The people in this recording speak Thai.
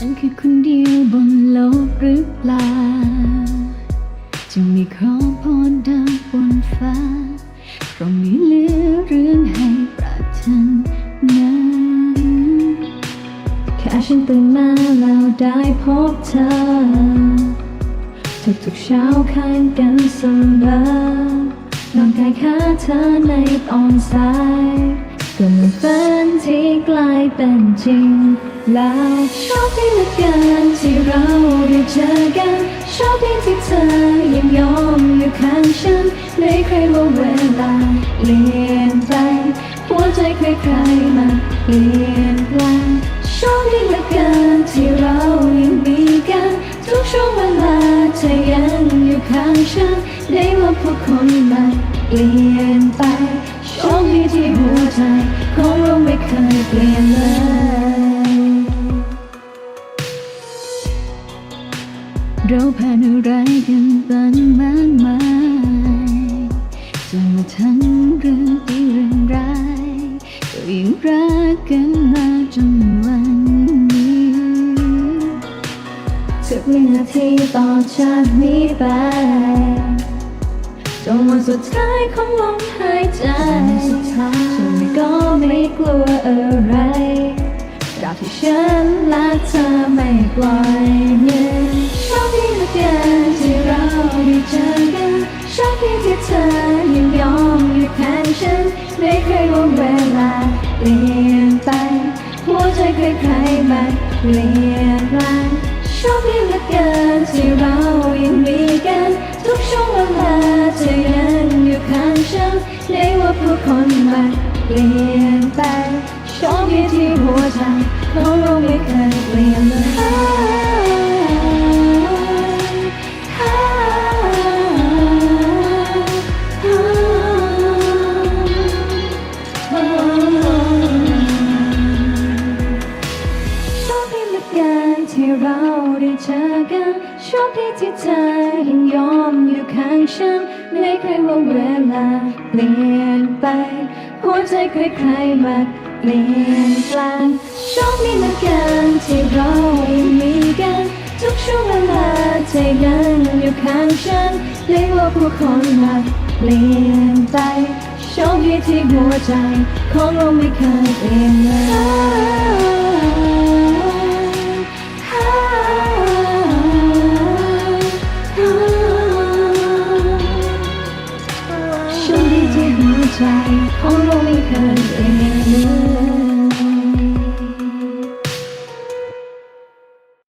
ฉันคือคนเดียวบนโลกหรือเปล่าจึงมีขอพรดาวบนฟ้าเพราะมีเหลือเรื่องให้ปรารถนาแค่ฉันตื่นมาแล้วได้พบเธอทุกๆเช้าข้างกันเสมอนอนกายขาเธอในตอนสายก็เหมือนฝันที่กลายเป็นจริง แล้วชอบที่เหลือเกินที่เราได้เจอกันชอบที่ที่เธอยังยอมอยู่ข้างฉันไม่เคยว่าเวลาเปลี่ยนไปหัวใจใครๆมาเปลี่ยนแปลงชอบที่เหลือเกินที่เรายังมีกันทุกช่วงเวลาเธอยังอยู่ข้างฉันได้ว่าผู้คนมันเปลี่ยนไปโชคดีที่หัวใจของเราไม่เคยเปลี่ยนเลย เราผ่านอะไรกันตั้งมากมายจนมาทั้งเรื่องดีเรื่องร้ายก็ยังรักกันมาจนวันนี้ทุกวินาทีต่อจากนี้ไปจนวันสุดท้ายของลมหายใจฉันก็ไม่กลัวอะไรตราบที่ฉันและเธอไม่ปล่อย ไม่เว่าเวลาเปลี่ยนไปหัวใจใครๆมาเปลี่ยนแปลงโชคดีเหลือเกินที่เรายังมีกัน ทุกช่วงเวลาเธอยังอยู่ข้างฉันในว่าผู้คนมาเปลี่ยนไปโชคดีที่หัวใจ กินที่เราได้เจอกันโชคดีที่เธอยังยอมอยู่ข้างฉันไม่เคยว่าเวลาเปลี่ยนไปหัวใจใครๆมาเปลี่ยนแปลงโชคดีเหลือเกินที่เรายังมีกันทุกช่วงเวลาเธอยังอยู่ข้างฉันเรียว่าผู้คนมาเปลี่ยนไปโชคดีที่หัวใจของเราไม่เคยเปลี่ยนเลย ใจของเราไม่เคยเป็น